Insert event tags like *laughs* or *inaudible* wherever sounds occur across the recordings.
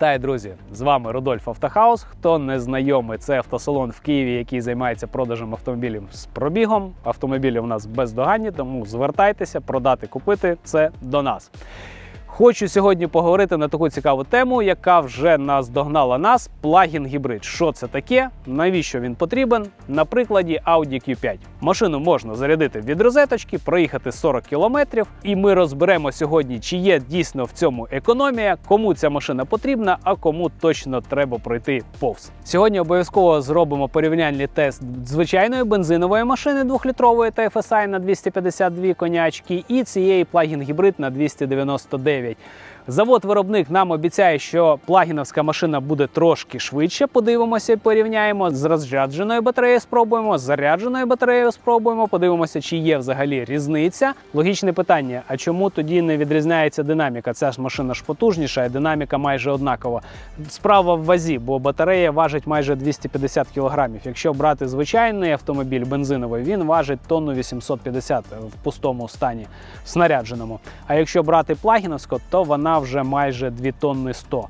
Вітаю, друзі! З вами Рудольф Автохаус. Хто не знайомий, це автосалон в Києві, який займається продажем автомобілів з пробігом. Автомобілі у нас бездоганні, тому звертайтеся, продати, купити це до нас. Хочу сьогодні поговорити на таку цікаву тему, яка вже наздогнала нас. Плагін гібрид. Що це таке? Навіщо він потрібен? На прикладі Audi Q5. Машину можна зарядити від розеточки, проїхати 40 кілометрів, і ми розберемо сьогодні, чи є дійсно в цьому економія, кому ця машина потрібна, а кому точно треба пройти повз. Сьогодні обов'язково зробимо порівняльний тест звичайної бензинової машини 2-літрової TFSI на 252 конячки і цієї плагін гібрид на 299. 9. Завод-виробник нам обіцяє, що плагіновська машина буде трошки швидше. Подивимося порівняємо з розрядженою батареєю. Спробуємо з зарядженою батареєю. Спробуємо. Подивимося, чи є взагалі різниця. Логічне питання: а чому тоді не відрізняється динаміка? Ця ж машина ж потужніша, і динаміка майже однакова. Справа в вазі, бо батарея важить майже 250 кг. Якщо брати звичайний автомобіль бензиновий, він важить тонну 850 в пустому стані, снарядженому. А якщо брати плагіновську, то вона вже майже 2 тонни 100.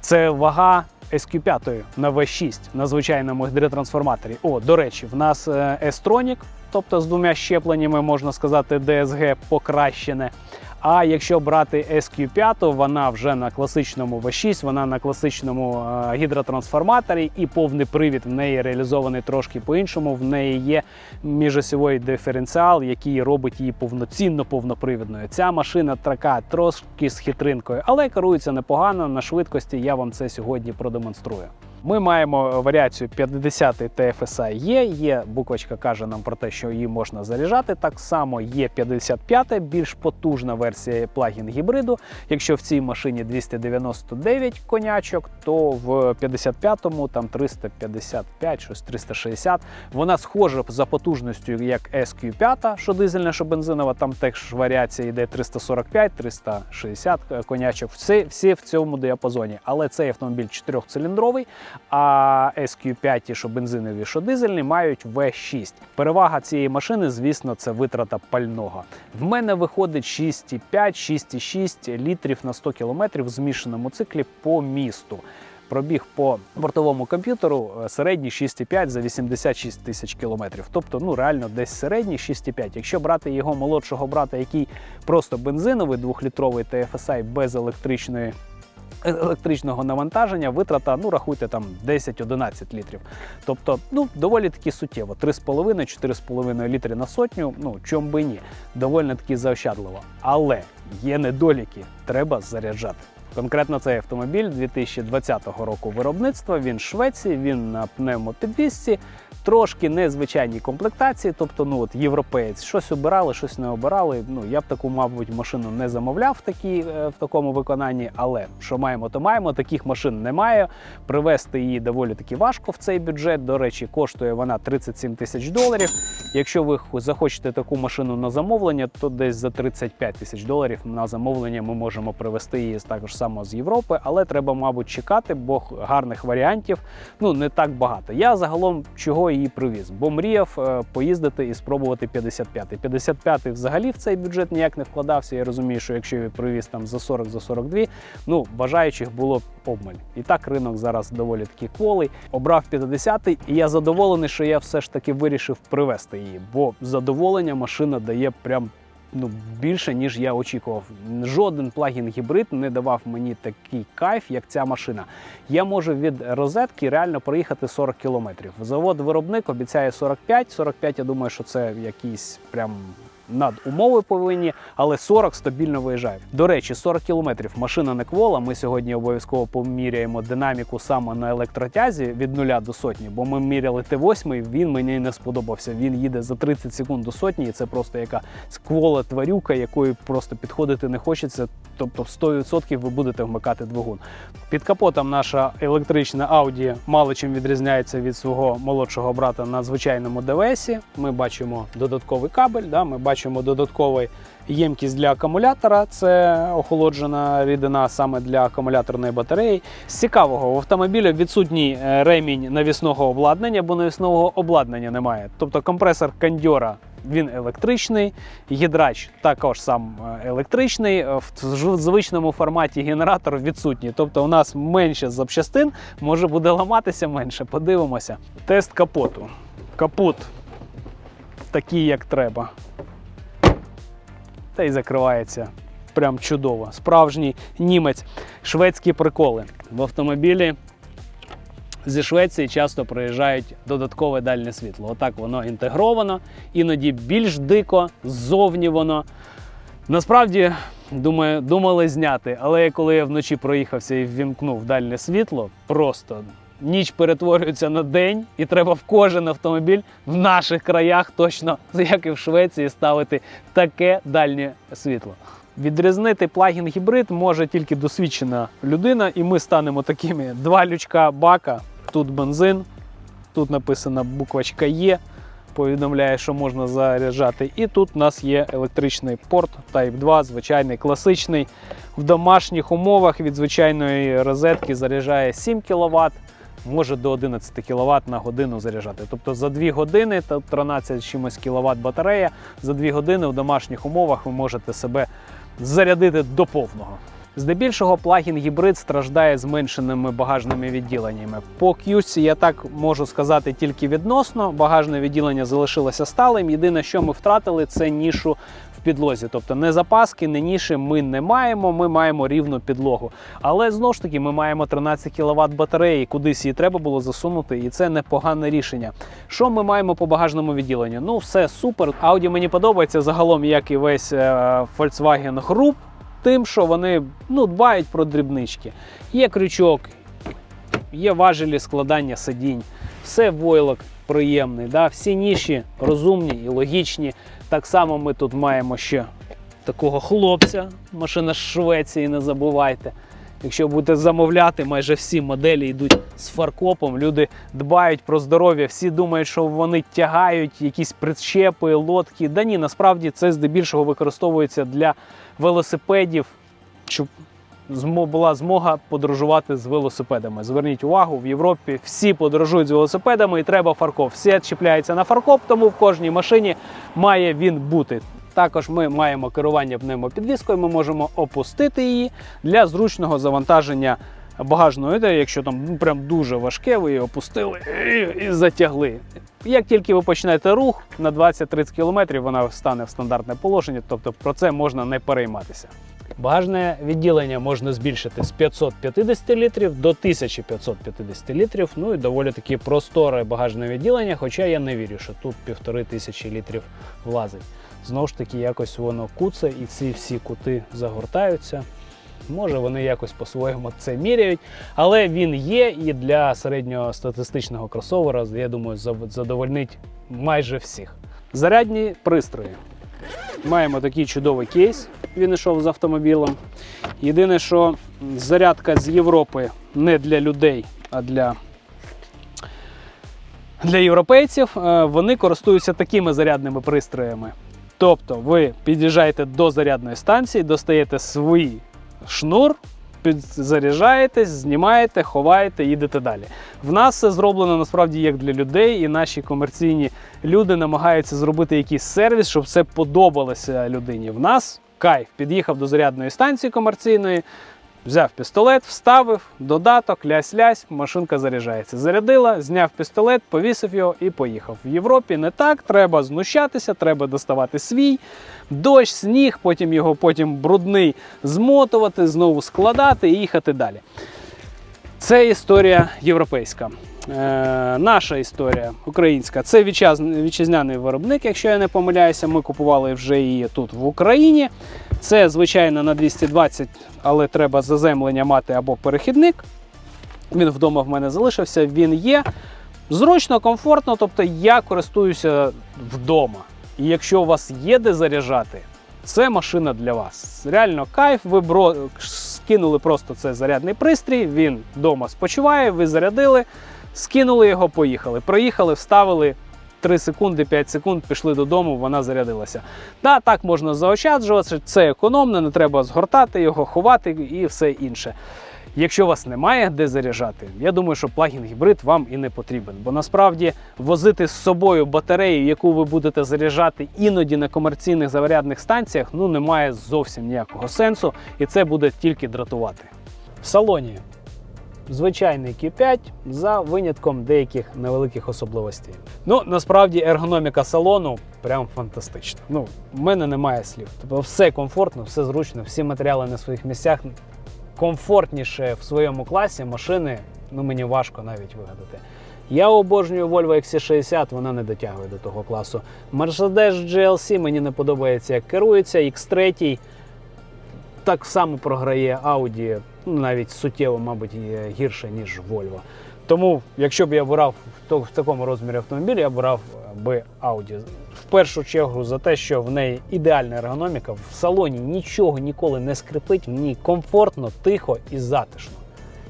Це вага SQ5 на V6 на звичайному гідротрансформаторі. О, до речі, в нас е, S-Tronic, тобто з двома щепленнями, можна сказати, DSG покращене. А якщо брати SQ5, вона вже на класичному V6, вона на класичному е, гідротрансформаторі, і повний привід в неї реалізований трошки по-іншому. В неї є міжосьовий диференціал, який робить її повноцінно повнопривідною. Ця машина така трошки з хитринкою, але керується непогано на швидкості. Я вам це сьогодні продемонструю. Ми маємо варіацію 50 TFSI є. Є буквочка каже нам про те, що її можна заряджати. Так само є 55 більш потужна версія плагін гібриду. Якщо в цій машині 299 конячок, то в 55-му там 355, щось 360. Вона схожа за потужністю як SQ5, що дизельна, що бензинова. Там теж варіація йде 345, 360 конячок. Всі, всі в цьому діапазоні. Але цей автомобіль 4-циліндровий. А SQ5, що бензинові, що дизельні, мають V6. Перевага цієї машини, звісно, це витрата пального. В мене виходить 6,5-6,6 літрів на 100 км в змішаному циклі по місту. Пробіг по бортовому комп'ютеру е, середній 6,5 за 86 тисяч кілометрів. Тобто, ну реально десь середній 6,5. Якщо брати його молодшого брата, який просто бензиновий 2-літровий TFSI без електричної електричного навантаження, витрата, ну рахуйте там 10-11 літрів. Тобто, ну доволі таки суттєво. 3,5-4,5 літри на сотню. Ну чом би ні, доволі таки заощадливо. Але є недоліки, треба заряджати. Конкретно цей автомобіль 2020 року виробництва. Він з Швеції, він на пневмопідвісці, трошки незвичайній комплектації, тобто, ну от європеєць, щось обирали, щось не обирали. Ну я б таку, мабуть, машину не замовляв в такі, е, в такому виконанні, але що маємо, то маємо. Таких машин немає. Привезти її доволі таки важко в цей бюджет. До речі, коштує вона 37 тисяч доларів. Якщо ви захочете таку машину на замовлення, то десь за 35 тисяч доларів на замовлення ми можемо привезти її також само з Європи, але треба, мабуть, чекати, бо гарних варіантів ну не так багато. Я загалом чого її привіз, бо мріяв е, поїздити і спробувати 55-й. 55-й взагалі в цей бюджет ніяк не вкладався. Я розумію, що якщо я привіз там за 40 за 42, ну бажаючих було обмаль. І так ринок зараз доволі таки кволий. Обрав 50-й, і я задоволений, що я все ж таки вирішив привезти її, бо задоволення машина дає прям ну, більше, ніж я очікував. Жоден плагін гібрид не давав мені такий кайф, як ця машина. Я можу від розетки реально проїхати 40 кілометрів. Завод-виробник обіцяє 45. 45, я думаю, що це якийсь прям. Над умови повинні, але 40 стабільно виїжджають. До речі, 40 кілометрів машина не квола. Ми сьогодні обов'язково поміряємо динаміку саме на електротязі від нуля до сотні, бо ми міряли Т8, він мені не сподобався. Він їде за 30 секунд до сотні, і це просто яка сквола тварюка, якою просто підходити не хочеться. Тобто 100% ви будете вмикати двигун. Під капотом наша електрична Audi мало чим відрізняється від свого молодшого брата на звичайному ДВСі. Ми бачимо додатковий кабель, да, ми бачимо додатковий ємкість для акумулятора. Це охолоджена рідина саме для акумуляторної батареї. З цікавого в автомобілі відсутній е, ремінь навісного обладнання, бо навісного обладнання немає. Тобто компресор кондьора Він електричний, гідрач також сам е, електричний. е, В звичному форматі генератор відсутній. Тобто у нас менше запчастин, може буде ламатися менше. Подивимося. Тест капоту. Капот такий, як треба. Та й закривається прям чудово. Справжній німець. Шведські приколи. В автомобілі зі Швеції часто приїжджають додаткове дальнє світло. Отак воно інтегровано, іноді більш дико, ззовні воно. Насправді, думаю, думали зняти, але коли я вночі проїхався і ввімкнув дальнє світло, просто ніч перетворюється на день, і треба в кожен автомобіль в наших краях, точно як і в Швеції, ставити таке дальнє світло. Відрізнити плагін гібрид може тільки досвідчена людина, і ми станемо такими: два лючка бака, тут бензин, тут написана буквочка Є, повідомляє, що можна заряджати. І тут у нас є електричний порт Type 2, звичайний класичний. В домашніх умовах від звичайної розетки заряджає 7 кВт, може до 11 кВт на годину заряджати. Тобто за 2 години та 13 чимось кВт батарея, за 2 години в домашніх умовах ви можете себе зарядити до повного. Здебільшого плагін гібрид страждає зменшеними багажними відділеннями. По QC я так можу сказати тільки відносно. Багажне відділення залишилося сталим. Єдине, що ми втратили, це нішу в підлозі. Тобто не запаски, не ніші ми не маємо. Ми маємо рівну підлогу. Але знову ж таки, ми маємо 13 кВт батареї, кудись її треба було засунути, і це непогане рішення. Що ми маємо по багажному відділенню? Ну, все супер. Audi мені подобається загалом, як і весь е, Volkswagen Group, тим, що вони ну, дбають про дрібнички. Є крючок, є важелі складання сидінь, все войлок приємний. Да? Всі ніші розумні і логічні. Так само ми тут маємо ще такого хлопця, машина з Швеції, не забувайте. Якщо будете замовляти, майже всі моделі йдуть з фаркопом. Люди дбають про здоров'я, всі думають, що вони тягають якісь причепи, лодки. Да ні, насправді це здебільшого використовується для велосипедів, щоб була змога подорожувати з велосипедами. Зверніть увагу, в Європі всі подорожують з велосипедами і треба фаркоп. Все чіпляється на фаркоп, тому в кожній машині має він бути. Також ми маємо керування пневмопідвіскою, ми можемо опустити її для зручного завантаження багажного відділу, якщо там ну, прям дуже важке, ви її опустили і затягли. Як тільки ви почнете рух на 20-30 км, вона стане в стандартне положення, тобто про це можна не перейматися. Багажне відділення можна збільшити з 550 літрів до 1550 літрів. Ну і доволі таки просторе багажне відділення, хоча я не вірю, що тут півтори тисячі літрів влазить. Знову ж таки, якось воно куце і ці всі кути загортаються. Може, вони якось по-своєму це міряють, але він є і для середньостатистичного кросовера, я думаю, задовольнить майже всіх. Зарядні пристрої. Маємо такий чудовий кейс. Він йшов з автомобілем. Єдине, що зарядка з Європи не для людей, а для, для європейців. Е, Вони користуються такими зарядними пристроями. Тобто ви під'їжджаєте до зарядної станції, достаєте свій шнур, підзаряджаєтесь, знімаєте, ховаєте, їдете далі. В нас все зроблено насправді як для людей, і наші комерційні люди намагаються зробити якийсь сервіс, щоб все подобалося людині. В нас кайф. Під'їхав до зарядної станції комерційної, взяв пістолет, вставив, додаток, лясь-лясь, машинка заряджається. Зарядила, зняв пістолет, повісив його і поїхав. В Європі не так, треба знущатися, треба доставати свій. Дощ, сніг, потім його потім брудний змотувати, знову складати і їхати далі. Це історія європейська. Е, наша історія українська це вітчизняний виробник, якщо я не помиляюся. Ми купували вже її тут в Україні. Це звичайно на 220, але треба заземлення мати або перехідник. Він вдома в мене залишився. Він є зручно, комфортно. Тобто я користуюся вдома. І якщо у вас є де заряджати, це машина для вас. Реально кайф. Ви бро... скинули просто цей зарядний пристрій, він вдома спочиває, ви зарядили, скинули його, поїхали. Проїхали, вставили 3 секунди, 5 секунд, пішли додому, вона зарядилася. Да, так можна заощаджувати, це економно, не треба згортати його, ховати і все інше. Якщо у вас немає де заряджати, я думаю, що плагін гібрид вам і не потрібен. Бо насправді возити з собою батарею, яку ви будете заряджати іноді на комерційних зарядних станціях, ну немає зовсім ніякого сенсу, і це буде тільки дратувати. В салоні звичайний Q5 за винятком деяких невеликих особливостей. Ну насправді ергономіка салону прям фантастична. Ну, в мене немає слів. Тобто все комфортно, все зручно, всі матеріали на своїх місцях. Комфортніше в своєму класі машини, ну мені важко навіть вигадати. Я обожнюю Volvo XC60, вона не дотягує до того класу. Mercedes GLC мені не подобається, як керується. X3 так само програє Audi, ну, навіть суттєво, мабуть, гірше, ніж Volvo. Тому, якщо б я брав в, такому розмірі автомобіль, я брав би Audi. В першу чергу за те, що в неї ідеальна ергономіка, в салоні нічого ніколи не скрипить, мені комфортно, тихо і затишно.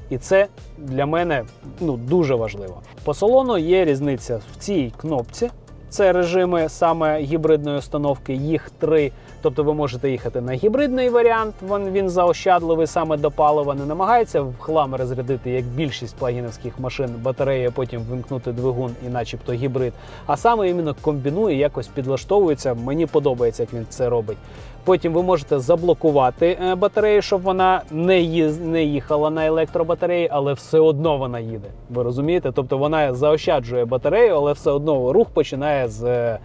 І це для мене ну, дуже важливо. По салону є різниця в цій кнопці. Це режими саме гібридної установки, їх три. Тобто ви можете їхати на гібридний варіант, він, він заощадливий саме до палива, не намагається в хлам розрядити, як більшість плагінівських машин, батареї, а потім вимкнути двигун і начебто гібрид. А саме іменно комбінує, якось підлаштовується. Мені подобається, як він це робить. Потім ви можете заблокувати е, батарею, щоб вона не, їз, не їхала на електробатареї, але все одно вона їде. Ви розумієте? Тобто вона заощаджує батарею, але все одно рух починає з.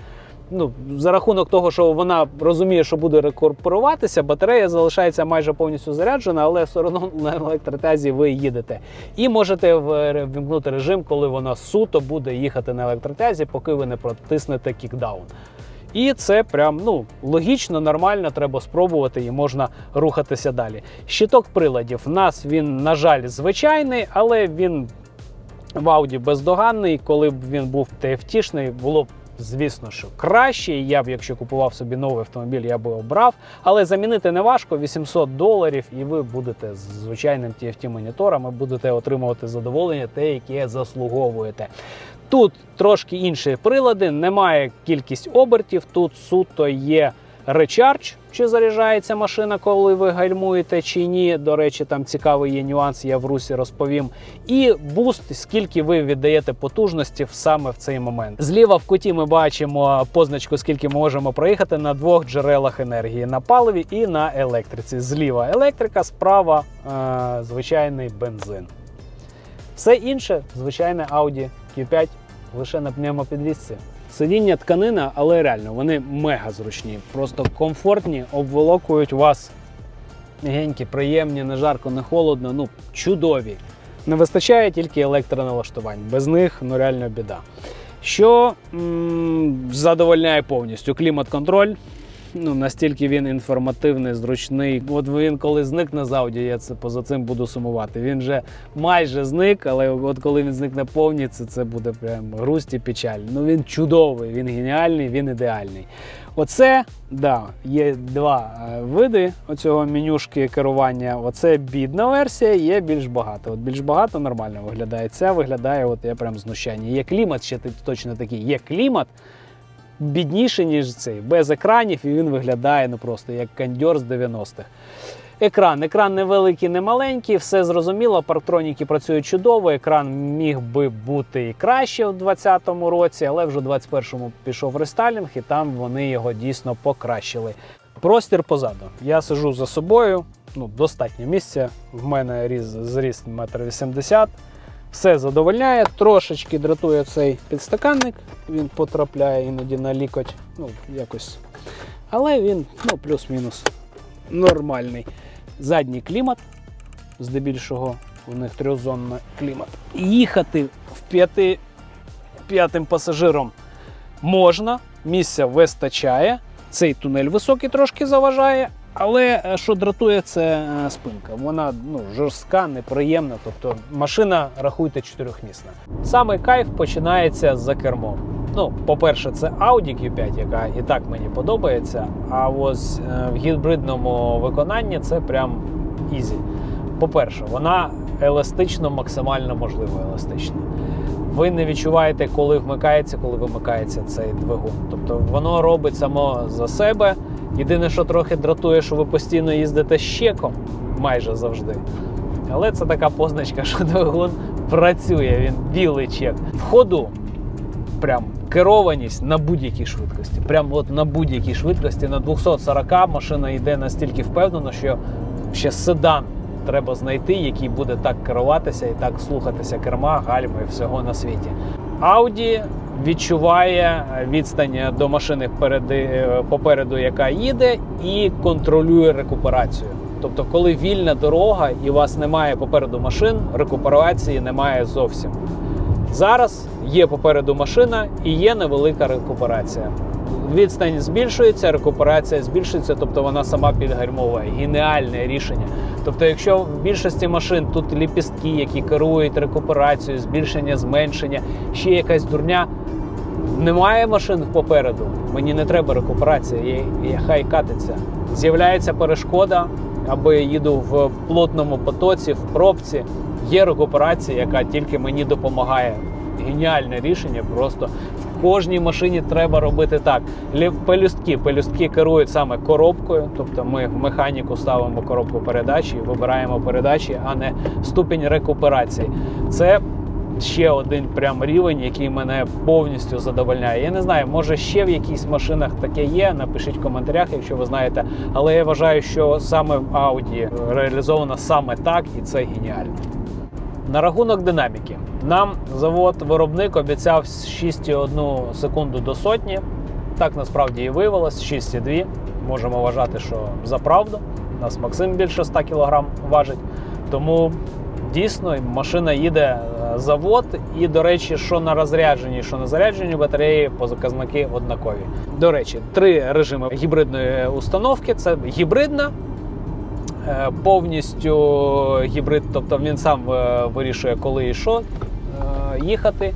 Е, Ну, за рахунок того, що вона розуміє, що буде рекорпоруватися, батарея залишається майже повністю заряджена, але все одно на електротязі ви їдете. І можете в- вімкнути режим, коли вона суто буде їхати на електротязі, поки ви не протиснете кікдаун. І це прям ну логічно, нормально, треба спробувати і можна рухатися далі. Щиток приладів. У нас він, на жаль, звичайний, але він в Audi бездоганний. Коли б він був TFT-шний, було б. Звісно, що краще. Я б, якщо купував собі новий автомобіль, я би обрав. Але замінити не важко 800 доларів, і ви будете з звичайним TFT монітором і будете отримувати задоволення, те, яке заслуговуєте. Тут трошки інші прилади, немає кількість обертів. Тут суто є речардж, чи заряджається машина, коли ви гальмуєте, чи ні. До речі, там цікавий є нюанс, я в русі розповім. І буст, скільки ви віддаєте потужності саме в цей момент. Зліва в куті ми бачимо позначку, скільки ми можемо проїхати на двох джерелах енергії на паливі і на електриці. Зліва електрика, справа е- звичайний бензин. Все інше звичайне Audi Q5 лише на пневмопідвісці. Сидіння тканина, але реально вони мега зручні, просто комфортні, обволокують вас м'ягенькі, приємні, не жарко, не холодно, ну чудові. Не вистачає тільки електроналаштувань. Без них ну реально біда. Що м- задовольняє повністю клімат-контроль. Ну, настільки він інформативний, зручний. От він коли зникне з Audi, я це поза цим буду сумувати. Він вже майже зник, але от коли він зникне повністю, це буде прям грусть і печаль. Ну він чудовий, він геніальний, він ідеальний. Оце, да, є два е, види оцього менюшки керування. Оце бідна версія, є більш багато. От більш багато нормально виглядає. Ця виглядає, от я прям знущання. Є клімат, ще точно такий. Є клімат, бідніший, ніж цей, без екранів, і він виглядає ну просто як кондьор з 90-х. Екран. Екран невеликий, не маленький, все зрозуміло. Парктроніки працюють чудово. Екран міг би бути і краще у 2020 році, але вже у 2021 пішов рестайлінг, і там вони його дійсно покращили. Простір позаду. Я сижу за собою, ну, достатньо місця. В мене різ, зріст 1,80 м. Все задовольняє, трошечки дратує цей підстаканник, він потрапляє іноді на лікоть. Ну, якось. Але він ну, плюс-мінус нормальний. Задній клімат, здебільшого у них трьохзонний клімат. Їхати в п'яти, п'ятим пасажиром можна, місця вистачає. Цей тунель високий трошки заважає, але е, що дратує, це е, спинка. Вона ну, жорстка, неприємна. Тобто машина, рахуйте, чотирьохмісна. Саме кайф починається за кермом. Ну, по-перше, це Audi Q5, яка і так мені подобається. А ось е, в гібридному виконанні це прям ізі. По-перше, вона еластично, максимально можливо еластична. Ви не відчуваєте, коли вмикається, коли вимикається цей двигун. Тобто воно робить само за себе. Єдине, що трохи дратує, що ви постійно їздите щеком майже завжди. Але це така позначка, *laughs* що двигун працює, він білий чек. В ходу прям керованість на будь-якій швидкості. Прям от на будь-якій швидкості. На 240 машина йде настільки впевнено, що ще седан треба знайти, який буде так керуватися і так слухатися керма, гальми і всього на світі. Audi відчуває відстань до машини переди, попереду, яка їде, і контролює рекуперацію. Тобто, коли вільна дорога і у вас немає попереду машин, рекуперації немає зовсім. Зараз є попереду машина і є невелика рекуперація. Відстань збільшується, рекуперація збільшується, тобто вона сама підгальмовує. Геніальне рішення. Тобто, якщо в більшості машин тут ліпістки, які керують рекуперацією, збільшення, зменшення, ще якась дурня. Немає машин попереду, мені не треба рекуперація, я, хай катиться. З'являється перешкода, або я їду в плотному потоці, в пробці. Є рекуперація, яка тільки мені допомагає. Геніальне рішення. Просто кожній машині треба робити так. Пелюстки. Пелюстки керують саме коробкою, тобто ми в механіку ставимо коробку передачі, вибираємо передачі, а не ступінь рекуперації. Це ще один прям рівень, який мене повністю задовольняє. Я не знаю, може ще в якихось машинах таке є. Напишіть в коментарях, якщо ви знаєте. Але я вважаю, що саме в Audi реалізовано саме так, і це геніально. На рахунок динаміки. Нам завод-виробник обіцяв 6,1 секунду до сотні. Так насправді і виявилось 6,2. Можемо вважати, що за правду. У нас Максим більше 100 кг важить. Тому дійсно машина їде е, завод. І, до речі, що на розрядженні, що на зарядженні батареї, показники однакові. До речі, три режими гібридної установки: це гібридна, повністю гібрид, тобто він сам е, вирішує, коли і що е, їхати.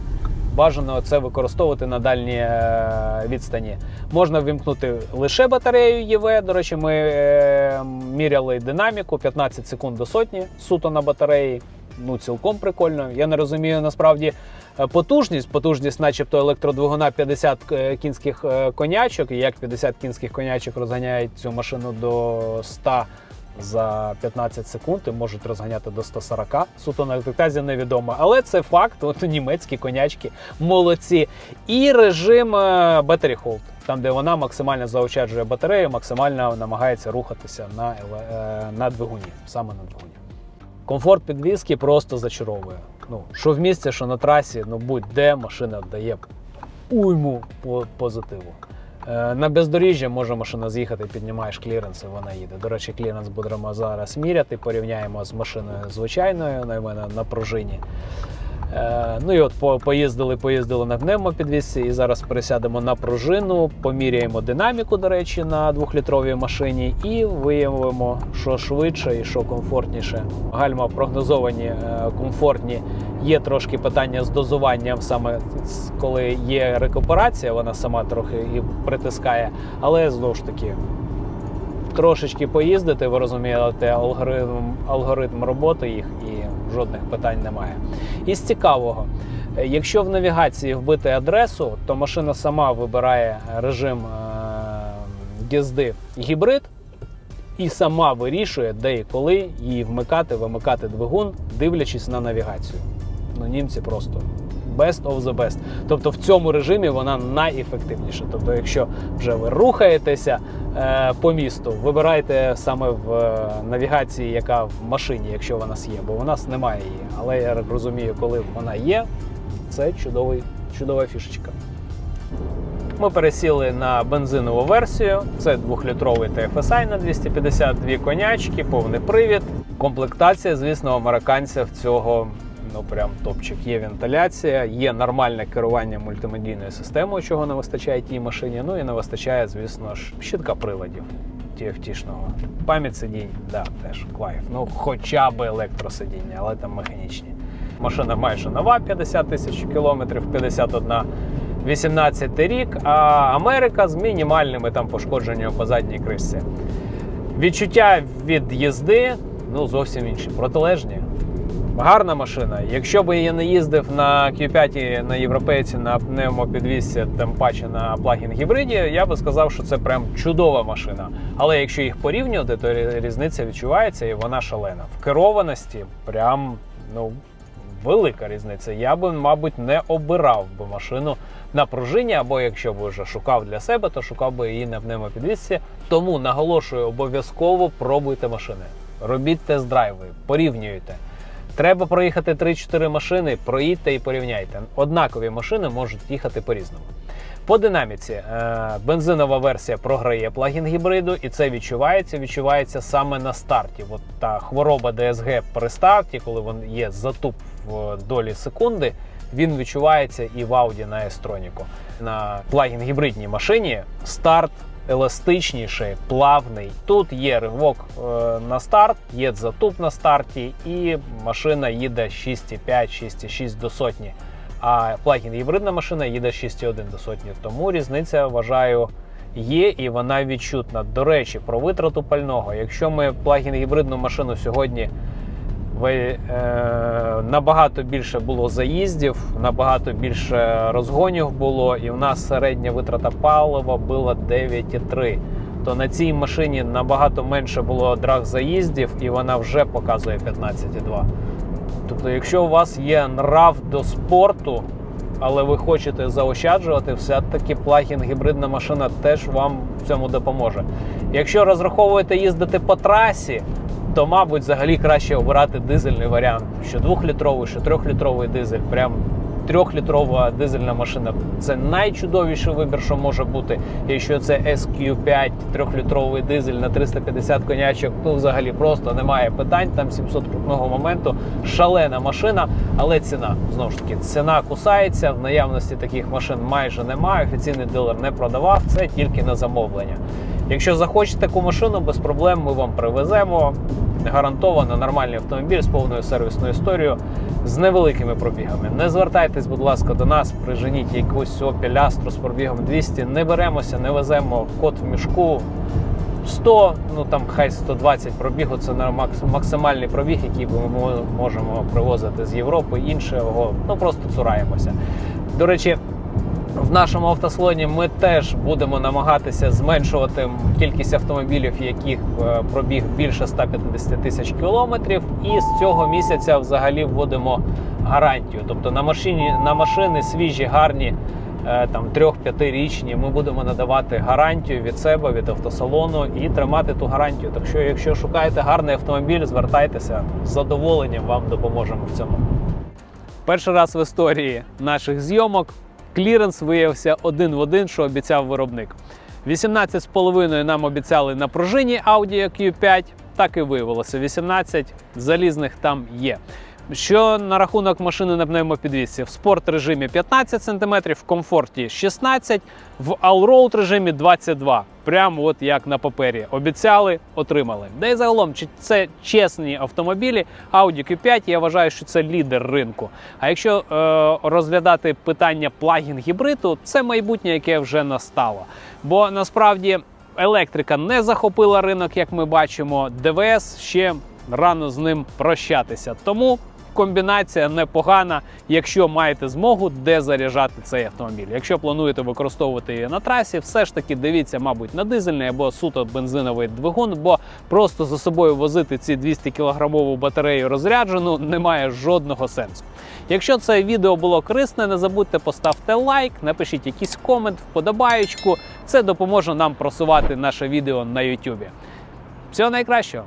Бажано це використовувати на дальній е, відстані. Можна вимкнути лише батарею ЄВ. До речі, ми е, міряли динаміку 15 секунд до сотні суто на батареї. Ну, цілком прикольно. Я не розумію насправді е, потужність. Потужність, начебто, електродвигуна 50 кінських е, конячок. І як 50 кінських конячок розганяють цю машину до 100 за 15 секунд і можуть розганяти до 140. Суто на електротазі невідомо. Але це факт. От німецькі конячки молодці. І режим е, Battery Hold, там, де вона максимально заощаджує батарею, максимально намагається рухатися на, е, на двигуні, саме на двигуні. Комфорт підвізки просто зачаровує. Ну, що в місті, що на трасі, ну будь-де машина дає уйму по позитиву. Е, На бездоріжжя може машина з'їхати, піднімаєш кліренс, і вона їде. До речі, кліренс будемо зараз міряти, порівняємо з машиною звичайною, на мене на пружині. Е, Ну і от поїздили, поїздили на пневмопідвісці і зараз пересядемо на пружину, поміряємо динаміку, до речі, на двохлітровій машині і виявимо, що швидше і що комфортніше. Гальма прогнозовані, е, комфортні. Є трошки питання з дозуванням, саме коли є рекуперація, вона сама трохи і притискає, але знову ж таки. Трошечки поїздити, ви розумієте, алгоритм, алгоритм роботи їх і жодних питань немає. І з цікавого, е, якщо в навігації вбити адресу, то машина сама вибирає режим е, їзди гібрид і сама вирішує, де і коли її вмикати, вимикати двигун, дивлячись на навігацію. Ну, німці просто best of the best. Тобто в цьому режимі вона найефективніша. Тобто, якщо вже ви рухаєтеся е, по місту, вибирайте саме в е, навігації, яка в машині, якщо вона є, бо у нас немає її. Але я розумію, коли вона є, це чудовий, чудова фішечка. Ми пересіли на бензинову версію. Це 2-літровий TFSI на 252 конячки, повний привід. Комплектація, звісно, у американців цього ну прям топчик. Є вентиляція, є нормальне керування мультимедійною системою, чого не вистачає тій машині. Ну і не вистачає, звісно ж, щитка приладів TFT-шного. Пам'ять сидінь, да, теж кайф. Ну, хоча б електросидіння, але там механічні. Машина майже нова, 50 тисяч кілометрів, 51 18 рік, а Америка з мінімальними там пошкодженнями по задній кришці. Відчуття від їзди ну, зовсім інші, протилежні. Гарна машина. Якщо б я не їздив на Q5 на європейці на пневмопідвісці, тим паче на плагін гібриді, я би сказав, що це прям чудова машина. Але якщо їх порівнювати, то різниця відчувається і вона шалена. В керованості прям ну велика різниця. Я би, мабуть, не обирав би машину на пружині, або якщо б вже шукав для себе, то шукав би її на пневмопідвісці. Тому наголошую, обов'язково пробуйте машини. Робіть тест-драйви, порівнюйте. Треба проїхати 3-4 машини, проїдьте і порівняйте. Однакові машини можуть їхати по-різному. По динаміці е, бензинова версія програє плагін гібриду, і це відчувається. Відчувається саме на старті. От та хвороба DSG при старті, коли він є затуп в долі секунди, він відчувається і в Audi на S-Tronic. На плагін гібридній машині старт еластичніший, плавний. Тут є ривок е, на старт, є затуп на старті, і машина їде 6,5, 6,6 до сотні. А плагін гібридна машина їде 6,1 до сотні. Тому різниця, вважаю, є і вона відчутна. До речі, про витрату пального. Якщо ми плагін гібридну машину сьогодні е, набагато більше було заїздів, набагато більше розгонів було, і в нас середня витрата палива була 9,3. То на цій машині набагато менше було драг заїздів, і вона вже показує 15,2. Тобто, якщо у вас є нрав до спорту, але ви хочете заощаджувати, все-таки плагін гібридна машина теж вам в цьому допоможе. Якщо розраховуєте їздити по трасі, то, мабуть, взагалі краще обирати дизельний варіант. Що 2-літровий, що 3-літровий дизель. Прям трьохлітрова дизельна машина. Це найчудовіший вибір, що може бути. Якщо це SQ5, трьохлітровий дизель на 350 конячок, ну взагалі просто немає питань. Там 700 крутного моменту. Шалена машина, але ціна знову ж таки ціна кусається. В наявності таких машин майже немає. Офіційний дилер не продавав. Це тільки на замовлення. Якщо захочете таку машину, без проблем ми вам привеземо. Гарантовано нормальний автомобіль з повною сервісною історією з невеликими пробігами. Не звертайтесь, будь ласка, до нас, приженіть якусь Astra з пробігом 200. Не беремося, не веземо кот в мішку. 100, ну там хай 120 пробігу це максимальний пробіг, який ми можемо привозити з Європи. Іншого ну просто цураємося. До речі, в нашому автослоні ми теж будемо намагатися зменшувати кількість автомобілів, яких е, пробіг більше 150 тисяч кілометрів. І з цього місяця взагалі вводимо гарантію. Тобто на машині на машини свіжі, гарні. е, Там 3-5-річні ми будемо надавати гарантію від себе, від автосалону і тримати ту гарантію. Так що, якщо шукаєте гарний автомобіль, звертайтеся з задоволенням вам допоможемо в цьому. Перший раз в історії наших зйомок кліренс виявився один в один, що обіцяв виробник. 18,5 нам обіцяли на пружині Audi Q5, так і виявилося. 18 залізних там є. Що на рахунок машини на пневмопідвісці? В спорт режимі 15 см, в комфорті 16 в allroad режимі 22 Прямо от як на папері. Обіцяли, отримали. Да і загалом, чи це чесні автомобілі, Audi Q5, я вважаю, що це лідер ринку. А якщо е, розглядати питання плагін гібриду, це майбутнє, яке вже настало. Бо насправді електрика не захопила ринок, як ми бачимо. ДВС ще рано з ним прощатися. Тому комбінація непогана, якщо маєте змогу де заряджати цей автомобіль. Якщо плануєте використовувати її на трасі, все ж таки дивіться, мабуть, на дизельний або суто бензиновий двигун, бо просто за собою возити ці 200 кілограмову батарею розряджену немає жодного сенсу. Якщо це відео було корисне, не забудьте поставте лайк, напишіть якийсь комент, вподобаєчку. Це допоможе нам просувати наше відео на YouTube. Всього найкращого!